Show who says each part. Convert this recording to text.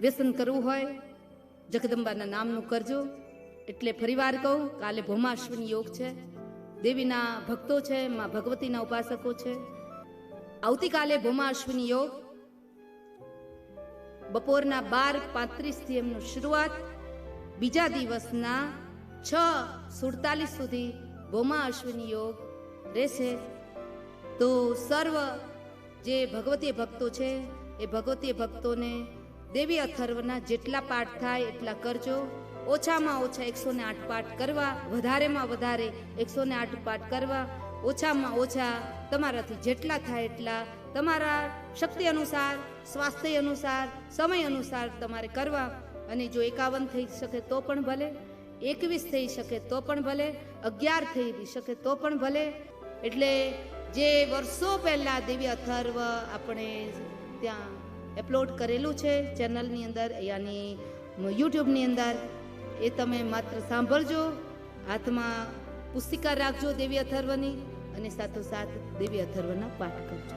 Speaker 1: વ્યસન કરવું હોય, જગદંબાના નામનું કરજો. એટલે ફરીવાર કહું, કાલે ભૌમાશ્વિની યોગ છે. દેવીના ભક્તો છે, માં ભગવતીના ઉપાસકો છે. આવતીકાલે ભૌમાશ્વિની યોગ. બપોરના બાર પાંત્રીસથી એમનું શરૂઆત. બીજા દિવસના છ સુડતાલીસ સુધી ભૌમા અશ્વિની યોગ રહેશે. તો સર્વ જે ભગવતી ભક્તો છે, એ ભગવતી ભક્તોને દેવી અથર્વના જેટલા પાઠ થાય એટલા કરજો. ઓછામાં ઓછા એકસો ને આઠ પાઠ કરવા, વધારેમાં વધારે એકસો ને આઠ પાઠ કરવા, ઓછામાં ઓછા તમારાથી જેટલા થાય એટલા તમારા શક્તિ અનુસાર, સ્વાસ્થ્ય અનુસાર, સમય અનુસાર તમારે કરવા. અને જો એકાવન થઈ શકે તો પણ ભલે, એકવીસ થઈ શકે તો પણ ભલે, અગિયાર થઈ શકે તો પણ ભલે. એટલે જે વર્ષો પહેલાં દેવી અથર્વ આપણે ત્યાં અપલોડ કરેલું છે ચેનલની અંદર, યાની યુટ્યુબની અંદર. એ તમે માત્ર સાંભળજો, હાથમાં પુસ્તિકા રાખજો દેવી અથર્વની અને સાથોસાથ દેવી અથર્વના પાઠ કરજો.